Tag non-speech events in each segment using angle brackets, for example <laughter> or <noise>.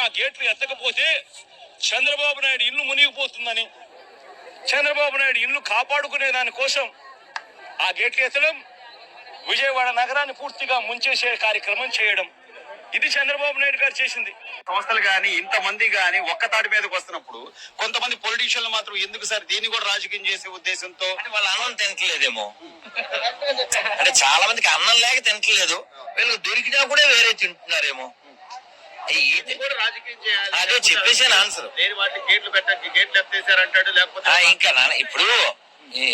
ఆ గేట్లు ఎత్తకపోతే చంద్రబాబు నాయుడు ఇల్లు మునిగిపోతుందని. చంద్రబాబు నాయుడు ఇల్లు కాపాడుకునే దానికోసం ఆ గేట్లు ఎత్తడం విజయవాడ నగరాన్ని పూర్తిగా ముంచేసే కార్యక్రమం చేయడం. ఇది చంద్రబాబు నాయుడు గారు చేసింది. సంస్థలు గాని ఇంతమంది గాని ఒక్క తాటి మీదకి వస్తున్నప్పుడు కొంతమంది పొలిటీషియన్లు మాత్రం ఎందుకు సార్ దీన్ని కూడా రాజకీయం చేసే ఉద్దేశంతో? అంటే వాళ్ళ అన్నం తినట్లేదేమో. అంటే చాలా మందికి అన్నం లేక తినట్లేదు. వీళ్ళకి దొరికినా కూడా వేరే తింటున్నారేమో ఈ- ఇది కూడా రాజకీయం చేయాలి అదే చెప్పేసాను ఆన్సర్. ఇంకా నాన్న ఇప్పుడు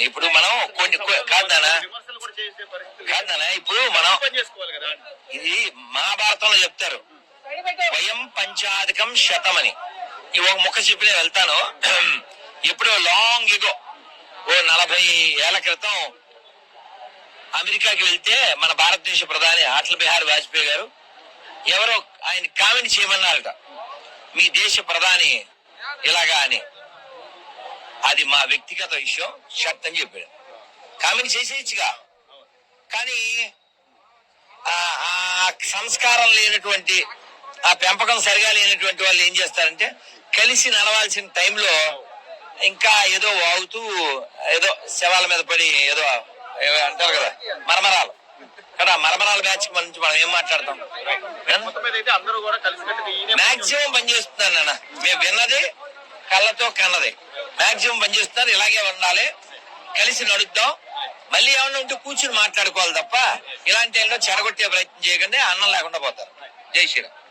ఇప్పుడు మనం కొన్ని కాదు నాన్న. కాదు నాన్న ఇప్పుడు మనం ఇది మహాభారతంలో చెప్తారు. స్వయం పంచాధికం శతం అని ఒక ముక్క చెప్పి నేను వెళ్తాను. <clears throat> ఎప్పుడో లాంగ్ ఇగో ఓ నలభై ఏళ్ళ క్రితం అమెరికాకి వెళ్తే మన భారతదేశ ప్రధాని అటల్ బిహారీ వాజ్పేయి గారు ఎవరో ఆయన కామెంట్ చేయమన్నారట మీ దేశ ప్రధాని ఇలాగా అని. అది మా వ్యక్తిగత విషయం షర్ట్ అని చెప్పాడు. కామెంట్ చేసేయచ్చుగా. కానీ ఆ సంస్కారం లేనటువంటి ఆ పెంపకం సరిగా లేనటువంటి వాళ్ళు ఏం చేస్తారంటే కలిసి నడవాల్సిన టైంలో ఇంకా ఏదో వాగుతూ ఏదో శవాల మీద పడి ఏదో అంటారు కదా మరమరాలు. మరమరాల బ్యాచ్ నుంచి మనం ఏం మాట్లాడతాం? మాక్సిమం పనిచేస్తున్నాను నాన్న. మేము విన్నది కళ్ళతో కన్నది. మాక్సిమం పనిచేస్తున్నారు ఇలాగే ఉండాలి. కలిసి నడుద్దాం. మళ్ళీ ఏమన్నా ఉంటే కూర్చుని మాట్లాడుకోవాలి తప్ప ఇలాంటి చెడగొట్టే ప్రయత్నం చేయకండి అన్నం లేకుండా పోతారు. జై శ్రీరామ్.